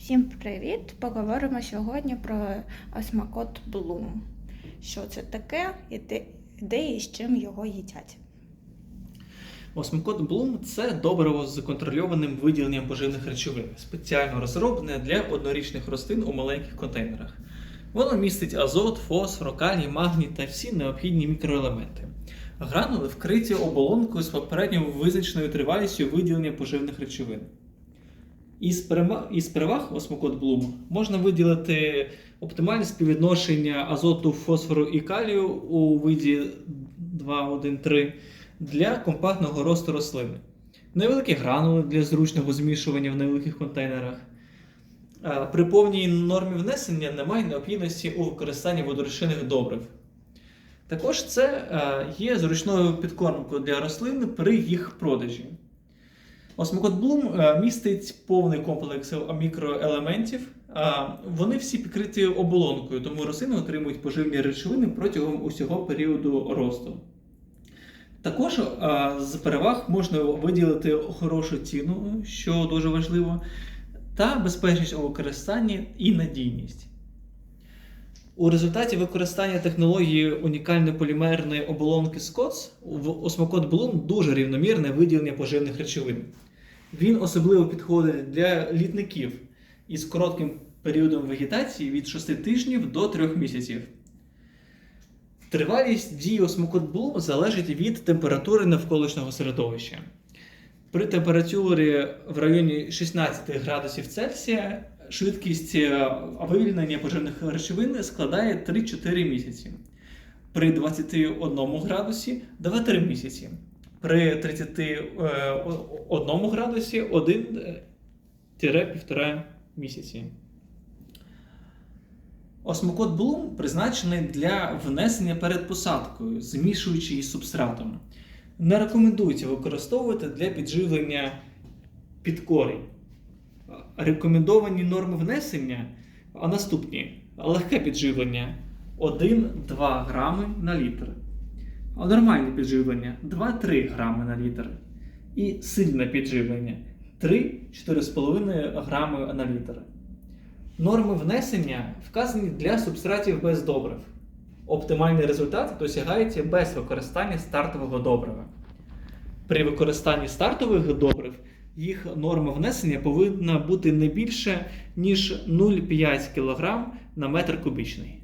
Всім привіт! Поговоримо сьогодні про осмакот Блум. Що це таке і де, і з чим його їдять. Осмокот Блум це добриво з контрольованим виділенням поживних речовин, спеціально розроблене для однорічних рослин у маленьких контейнерах. Воно містить азот, фосфор, калій, магній та всі необхідні мікроелементи. Гранули вкриті оболонкою з попередньо визначеною тривалістю виділення поживних речовин. Із перема- із переваг осмокот Блум можна виділити оптимальне співвідношення азоту, фосфору і калію у виді 2,1,3 для компактного росту рослини. Невеликі гранули для зручного змішування в невеликих контейнерах. Е, При повній нормі внесення немає необхідності у використанні водорозчинних добрив. Також це е, є зручною підкормкою для рослин при їх продажі. Осмокот Блум е, містить повний комплекс мікроелементів. Е, Вони всі покриті оболонкою, тому рослини отримують поживні речовини протягом усього періоду росту. Також е, з переваг можна виділити хорошу ціну, що дуже важливо, та безпечність у використанні і надійність. У результаті використання технології унікальної полімерної оболонки SCOTS в осмокот Bloom дуже рівномірне виділення поживних речовин. Він особливо підходить для літників із коротким періодом вегетації від 6 тижнів до 3 місяців. Тривалість дії осмокот залежить від температури навколишнього середовища. При температурі в районі 16 градусів Цельсія швидкість е, вивільнення поживних речовин складає 3-4 місяці. При 21 градусі 2-3 місяці. При 31 градусі 1-1,5 місяці. Осмокот Блум призначений для внесення перед посадкою, змішуючи із субстратом. Не рекомендується використовувати для підживлення підкорень. Рекомендовані норми внесення наступні: легке підживлення 1-2 грами на літр. Нормальне підживлення 2-3 грами на літр. І сильне підживлення 3-4,5 грами на літр. Норми внесення вказані для субстратів без добрив. Оптимальний результат досягається без використання стартового добрива. При використанні стартових добрив їх норма внесення повинна бути не більше, ніж 0,5 кг на метр кубічний.